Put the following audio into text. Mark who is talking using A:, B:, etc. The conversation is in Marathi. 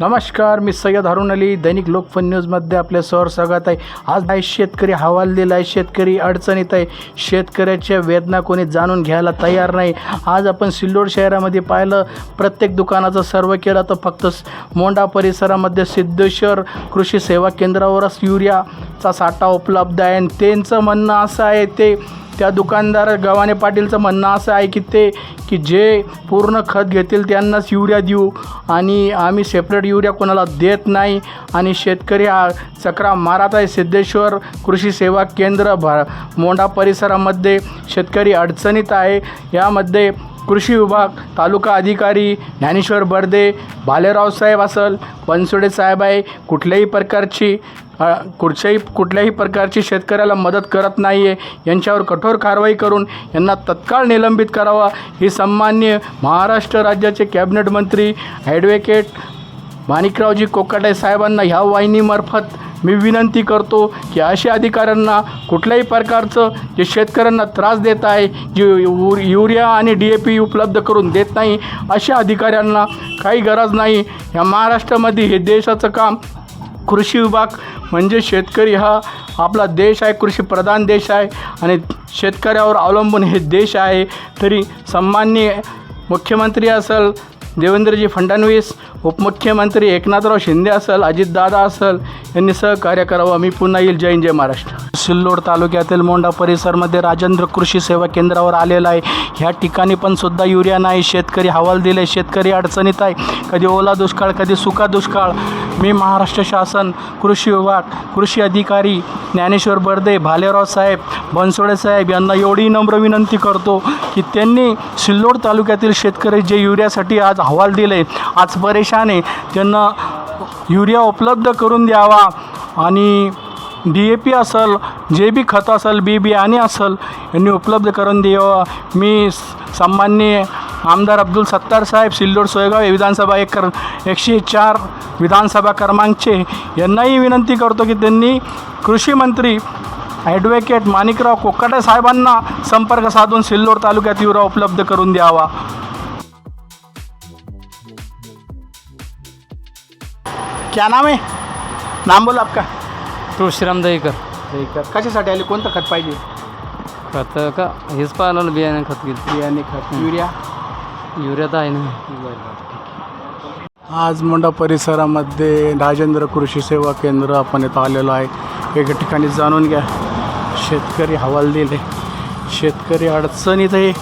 A: नमस्कार मी सय्यद हारून अली. दैनिक लोकफन न्यूजमध्ये आपले सर स्वागत आहे. आज आहे शेतकरी हवाल दिला आहे शेतकरी अडचणीत आहे. शेतकऱ्याच्या वेदना कोणी जाणून घ्यायला तयार नाही. आज आपण सिल्लोड शहरामध्ये पाहिलं प्रत्येक दुकानाचं सर्व केलं तर फक्त मोंडा परिसरामध्ये सिद्धेश्वर कृषी सेवा केंद्रावरच युरियाचा साठा उपलब्ध आहे. आणि त्यांचं म्हणणं असं आहे ते त्या दुकानदार गव्हाणे पाटीलचं म्हणणं असं आहे की ते की जे पूर्ण खत घेतील त्यांनाच युरिया देऊ. आणि आम्ही सेपरेट युरिया कोणाला देत नाही. आणि शेतकरी हा चक्रा मारत आहे. सिद्धेश्वर कृषी सेवा केंद्र भा मोंढा परिसरामध्ये शेतकरी अडचणीत आहे. यामध्ये कृषी विभाग तालुका अधिकारी ज्ञानेश्वर बर्दे भालेराव साहेब असल बनसोडे साहेब आहे कुठल्याही प्रकारची कुठच्याही कुठल्याही प्रकारची शेतकऱ्याला मदत करत नाही आहे यांच्यावर कठोर कारवाई करून यांना तत्काळ निलंबित करावा. ही सन्मान्य महाराष्ट्र राज्याचे कॅबिनेट मंत्री ॲडव्होकेट माणिकरावजी कोकाटे साहेबांना ह्या वाहिनीमार्फत मी विनंती करतो की अशा अधिकाऱ्यांना कुठल्याही प्रकारचं जे शेतकऱ्यांना त्रास देत आहे जे यु युरिया आणि डी ए पी उपलब्ध करून देत नाही अशा अधिकाऱ्यांना काही गरज नाही. ह्या महाराष्ट्रामध्ये हे देशाचं काम कृषी विभाग म्हणजे शेतकरी हा आपला देश आहे कृषीप्रधान देश आहे आणि शेतकऱ्यावर अवलंबून हे देश आहे. तरी सन्माननीय मुख्यमंत्री असेल देवेंद्रजी फडणवीस उपमुख्यमंत्री एकनाथराव शिंदे असेल अजितदादा असेल यांनी सहकार्य करावं. मी पुन्हा येईल. जय हिंद, जय महाराष्ट्र. सिल्लोड तालुक्यातील मोंडा परिसरमध्ये राजेंद्र कृषी सेवा केंद्रावर आलेला आहे. ह्या ठिकाणी पण सुद्धा युरिया नाही. शेतकरी हवाल दिले. शेतकरी अडचणीत आहे. कधी ओला दुष्काळ कधी सुका दुष्काळ. मी महाराष्ट्र शासन कृषी विभाग कृषी अधिकारी ज्ञानेश्वर बर्दे भालेराव साहेब बनसोडे साहेब यांना एवढी नम्र विनंती करतो. की त्यांनी सिल्लोड तालुक्यातील शेतकरी जे युरियासाठी आज अहवाल दिले आज परेशान आहे त्यांना युरिया उपलब्ध करून द्यावा आणि डी ए पी असेल जे बी खत असेल बी बियाणे असेल यांनी उपलब्ध करून द्यावा. मी सामान्य आमदार अब्दुल सत्तार साहेब सिल्लोड सोयगाव हे विधानसभा एक कर एकशे चार विधानसभा क्रमांकचे यांनाही विनंती करतो की त्यांनी कृषी मंत्री ॲडव्होकेट माणिकराव कोकाटे साहेबांना संपर्क साधून सिल्लोड तालुक्यात युरिया उपलब्ध करून द्यावा. क्या नाम है? नाम बोला आपका.
B: तुळशीराम दहीकर.
A: आहे कशासाठी आले? कोणतं खत पाहिजे?
B: खत का? हेच पाहिलं बियाणे खत घेतलं
A: बियाणे खत. युरिया?
B: युरिया तर आहे ना.
A: आज मोंडा परिसरामध्ये राजेंद्र कृषी सेवा केंद्र आपण इथं आलेलो आहे. एका ठिकाणी जाणून घ्या. शेतकरी हवाल दिले शेतकरी अडचणीत आहे.